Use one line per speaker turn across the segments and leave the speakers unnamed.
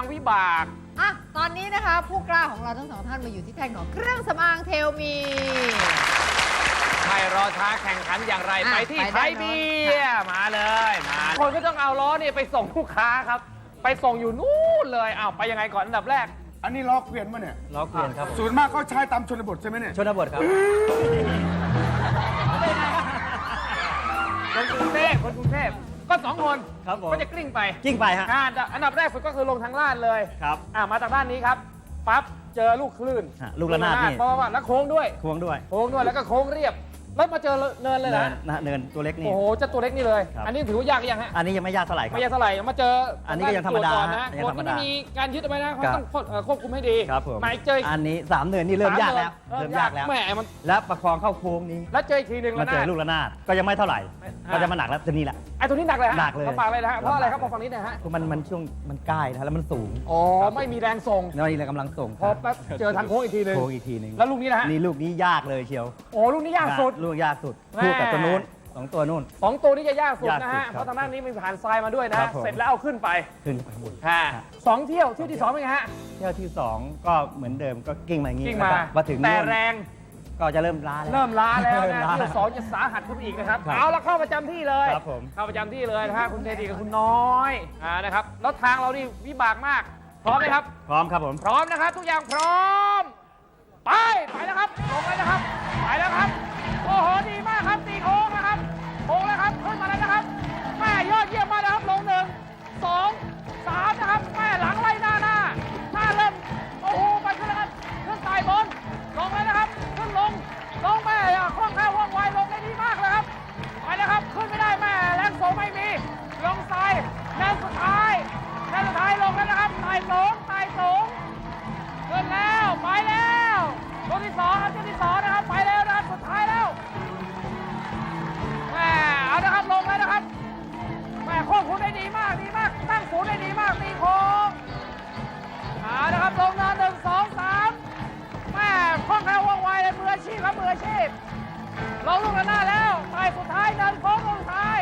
างวิบาก
อะ ตอนนี้นะคะ ผู้กล้าของเราทั้งสองท่านมาอยู่ที่แท่งของเครื่องสำอางเทลมี
ไม่รอช้าแข่งขันอย่างไร
อะ
ไปที่
ไป
ไท
ด้าน
ย
โน้
เบี
น
ยร์มาเลยมาคนก็ต้องเอาล้อเนี่ยไปส่งลูกค้าครับ ไปส่งอยู่นู่นเลยอ้าวไปยังไงก่อนอันดับแรก
อันนี้ล้อเกวียนมาเนี่ย
ล้อเกวียนครับผม
ส่วนมากเขาใช้ตามชนบทใช่ไหมเนี่ย
ชนบทครับ
ก็สองคน
ครับผม
ก็จะกลิ้งไป
กิ้งไปฮะ
อ่าอันดับแรกสุดก็คือลงทางลาดเลย
ครับ
อ่ามาจากด้านนี้ครับปั๊บเจอลูกคลื่น
ฮะลูกระนาดนี่
เพราะว่าแล้วโค้งด้วย
ควงด้วย
โค้งด้วยแล้วก็โค้งเรียบ แล้วมาเจอเนินเลย
เนิ
นะ
นนะฮะเนินตัวเล็กนี่
โอ้โหเจะตัวเล็กนี่เลย
ครับ
อันนี้ถือว่ายากยังฮะ
อันนี้ยังไม่ยากเท่าไหร่ครับ
ไม่ยากเท่าไหร่มาเจอ
อั
อั
นนี้ก็ยังธรรมดา
ก่อนนะ
ยัง
กฎ
ธรรม
ที่
ดา
ไม่มีการยึดเอาไว้นะเขา
ครับ
ต้องควบเอ่อควบคุมให้ดี
ครับผม
หมายเจออีก
อันนี้สามเนินนี่เริ่มยากแล้ว
ส
เริ่มยากแล้ว
แหมมัน
แล้วประคองเข้าโค้งนี้
แล้วเจออีกทีหนึ่ง
มา
แล้ว
เจอ
นะ
ลูกระนาดก็ยังไม่เท่าไหร่
ไม่
ก็จะมาหนักแล้วตัวนี้แหละ
ไอ้ตัวนี้หนักเลยฮะ
หนักเลย
ลำบากเลยนะฮะเพราะอะไรครับ
ลำบาก
พอฟังนิดหนะฮะ
คือมันมันช่วงมันใกล้นะแล้วมันสูง
อ๋อไม่มีแรงส่ง
แล้วนี่เรากำลังส่ง
พอแป๊บเจอทางโค้งอีกทีหนึ่ง
โค้งอีกทีหนึง
แล้วลูกนี้นะฮะ
นี่ลูกนี้ยากเลยเชียว
โอ้ลูกนี้ยากสุด
ลูกยากสุด
แม่
คู่กับตัวนู้นสองตัวนู้น
สองตัวนี้จะยากสุด
ยาก
นะ
สุด
ฮะ
ครับ
เพราะทางด้านนี้มีผ่านทรายมาด้วยนะครับ
ผม
เสร็จแล้วเอาขึ้นไป
ขึ้นไปข้างบน
ฮะสองเที่ยวเที่ยวที่สองเป็นไงฮะ
เที่ยวที่สองก็เหมือนเดิมก็กิ้งมาอย่างงี้
กิ้ง
แล้ว
มา
ก็มาถึง
แต่
นู่น
แรง
ก็จะเริ่มล้าแล้ว
เริ่มล้าแล้ว
เริ่ม
นะ
ล้า
เที่ยวสองจะสาหัสขึ้นไปอีกนะครับ
ครับ
เอาละเข้าประจำที่เลย
ครับผม
เข้าประจำที่เลยนะฮะคุณเทดีกับคุณน้อยอ่านะครับแล้วทางเรานี่วิบากมากพร้อมไหมครับ
พร้อมครับผม
พร้อมนะครับทุกอย่างพร้อม ไป ไปแล้วครับลงไปแล้วครับ ไปแล้วครับ โหดีมากครับตีโค้งนะครับโค้งแล้วครับขึ้นมาแล้วนะครับแม่ยอดเยี่ยมมากนะครับลงหนึ่งสองสามนะครับ ลงลูกระนาดแล้วไปสุดท้ายเดินโค้งลงท้าย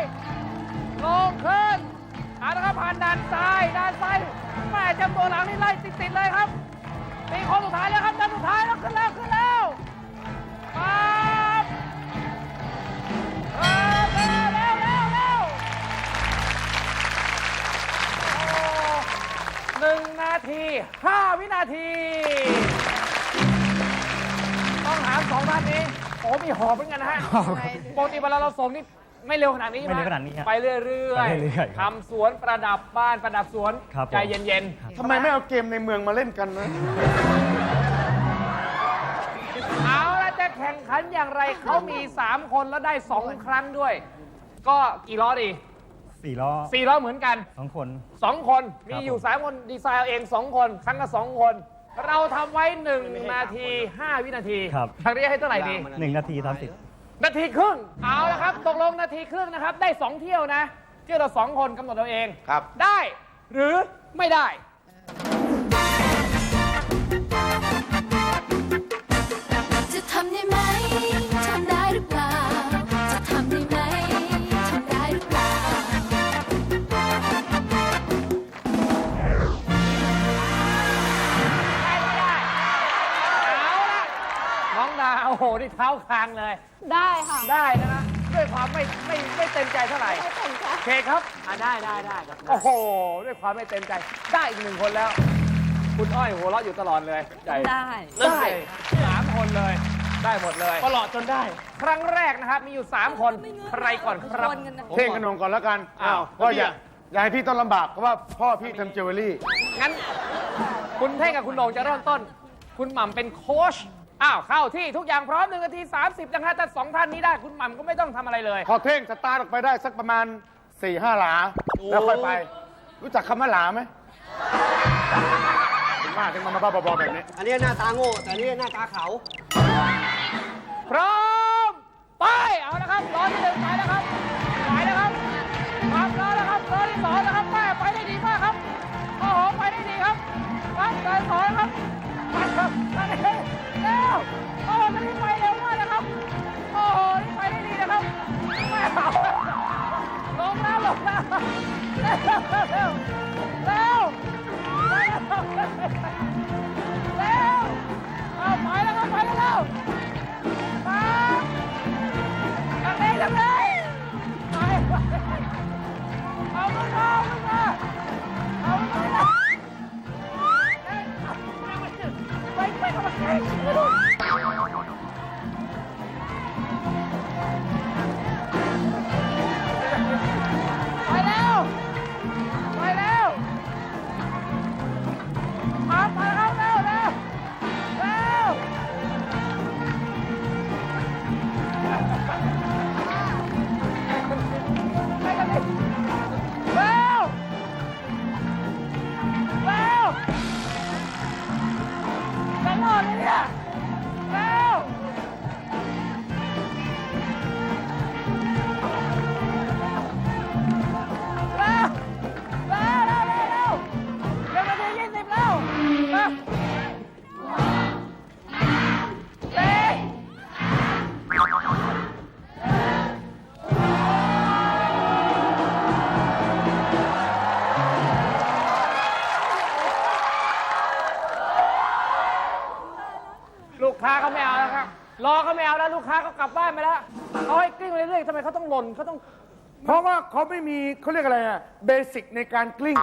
ลงขึ้นเอาละครับผ่านด่านซ้ายด่านซ้ายแม่จำตัวหลังนี่ไล่ติดๆเลยครับตีโค้งสุดท้ายแล้วครับด้านสุดท้ายแล้วขึ้นแล้วขึ้นแล้วปั๊บปั๊บเร็วเร็วเร็วเร็วโอ้หนึ่งนาทีห้าวินาที ต้องถามสองท่านนี้ อ้มีหอบเหมือนกันนะฮะปกติเวลาเราส่งนี่ไม่เร็วขนาดนี้ใช่ไห
ไม่เร็วขนาดนี้ครับ
ไปเรื่อย
ไปเรื่อยๆครับ
ๆทำสวนประดับบ้านประดับสวน
ครับผม
ใจเย็นๆ
ทำไมไม่เอาเกมในเมืองมาเล่นกันนะ
เอาละจะแข่งขันอย่างไรเขามี 3 คนแล้วได้ 2 ครั้งด้วย ก็กี่ล้อดี
สี่ล้อ
4ล้อเหมือนกัน
สองคน
2 คนมีอยู่ 3 คนดีไซน์เอาเอง 2 คน ครั้งละ2คน เราทำไว้ 1 นาที 5 วินาที
ครับ
ทางนี้ให้เท่าไหร่ดี
หนึ่งนาทีสามสิบ
นาทีครึ่ง เอาละครับ ตกลงนาทีครึ่งนะครับ ได้ 2 เที่ยวนะ เที่ยวละ2คนกำหนดเอาเอง
ครับ
ได้หรือไม่ได้าโอ้โหนี่เท้าคางเลย
ได้ค่ะ
ได้นะฮะด้วยความไม่ไม่ไม่เต็มใจเท่าไหร่
ไม่เป็นค่ะ
โอเคครับ อะได้ได้ได้โอ้โห ด้วยความไม่เต็มใจ ได้อีกหนึ่งคนแล้ว คุณอ้อยหัวเราะอยู่ตลอดเลยใจ
ได้
ได้สามคนเลย ได้หมดเลยตลอดจนได้ ครั้งแรกนะครับ มีอยู่3คนใครก่อนครับ
เท่งขนมก่อนแล้วกัน
อ้าว
เพราะอย่าอย่าให้พี่ต้องลำบากเพราะว่าพ่อพี่ทำเจวเวลรี่
งั้น คุณเท่งกับคุณโหน่งจะเริ่มต้น คุณหม่ำเป็นโค้ช อ้าวเข้าที่ทุกอย่างพร้อมหนึ่งนาที 30นะฮะถ้าสองท่านนี้ได้คุณหม่ำก็ไม่ต้องทำอะไรเลย
พอเท่งสตาร์ทออกไปได้สักประมาณ4ี่ห้าหลา แล้วค่อยไป รู้จักคำว่าหลาไหมถึงมากถึงมามาบ้าๆบอๆแบบนี้
อันนี้หน้าตาโง่ แต่อันนี้หน้าตาเขา
พร้อม ไป เอาละครับล้อที่หนึ่งไปแล้วครับไปแล้วครับครับล้อแล้วครับล้อที่สองนะครับแม่ไปได้ดีมากครับโอ้โหไปได้ดีครับครับล้อที่สองครับไปครับ ค้าเขาไม่เอาแล้วครับ รอเขาไม่เอาแล้วลูกค้าเขากลับบ้านไปแล้วเขาให้กลิ้งเรื่อยๆทำไมเขาต้องหล่นเขาต้อง
เพราะว่าเขาไม่มีเขาเรียกอะไรอะเบสิกในการกลิ้ง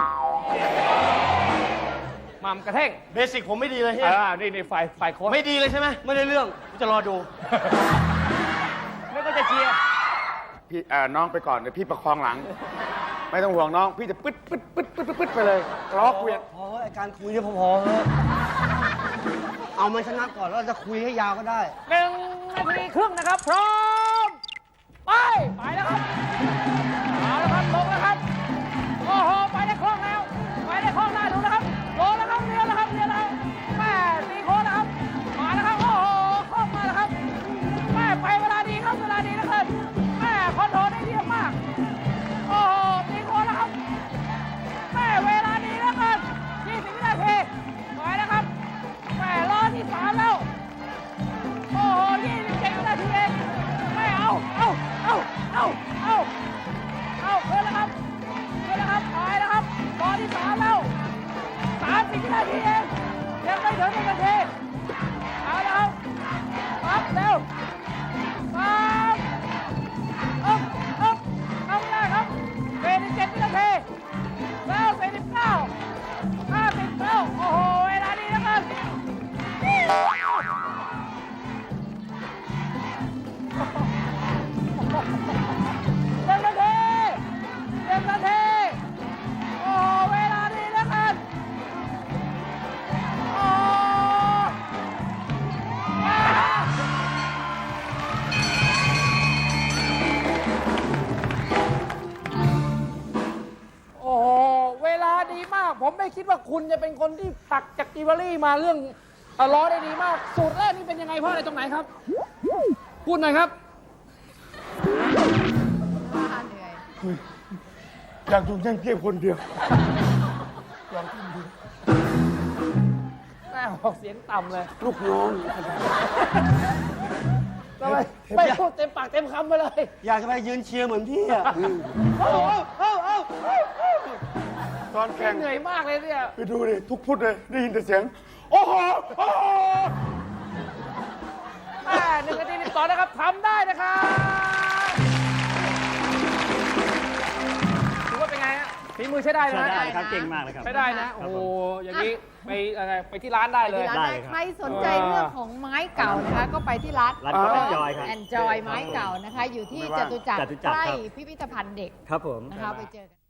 หม่ำกระเท่ง
เบสิกผมไม่ดีเลยเฮีย
อ่านี่นี่ฝ่ายฝ่ายโค้ช
ไม่ดีเลยใช่ไหมไม่ได้เรื่องผมจะรอดู
ไม่ก็จะเชียร์
พี่เอ่อน้องไปก่อนเดี๋ยวพี่ประคองหลัง ไม่ต้องห่วงน้อง พี่จะปึ๊ดปึ๊ดปึ๊ดปึ๊ดปึ๊ดปึ๊ดไปเลยล้อเกวียน
พอไอการคุยเนี่ยพอๆเถอะ เอามันชนะก่อนแล้วเราจะคุยให้ยาวก็ได้
หนึ่งนาทีครึ่งนะครับ พร้อม คิดว่าคุณจะเป็นคนที่ตักจากจิวเวลรี่มาเรื่องเอ่อล้อได้ดีมาก สูตรแรกนี่เป็นยังไงเพราะอะไรตรงไหนครับ พูดหน่อยครับ
ว่าเหนื่อย
อยากดูแย่งเทียบคนเดียว
แม่ออกเสียงต่ำเลย
ลูกน้อง
ทำไมไม่พูดเต็มปากเต็มคำไปเลย
อยากจะไปยืนเชียร์เหมือนพี่อะ
โอ้โหเอ้าเอ้าเอ้าเอ้า
ตอนแข่ง
เหนื่อยมากเลยเนี่ย
ไปดูดิทุกพุทธเลยได้ยินแต่เสียง โอ้โหโอ้โห
แม่หนึ่งนาทีสิบสองนะครับทำได้นะครับถือว่าเป็นไงฮะฝีมือใช้ได้นะ
ใช่
ฮะ
ได้ครับเก่งมากเลยครับ
ใช้ได้นะ
ครั
โอ้
บ
โห
ผม
อย่างนี้ไปอะไรไปที่ร้านได้เลย
ที่ร้าน
ได้
ได้
เลยครับ
ใครสนใจเรื่องของไม้เก่านะคะ ก็ไปที่ร้าน
ร้านก็ Enjoy ครับ
Enjoy ไม้เก่านะคะ อยู่ที่จตุจักร
จตุจักร
ใกล้
ครับ
พิพิธภัณฑ์เด็ก
ครับผม
นะคะไปเจอกัน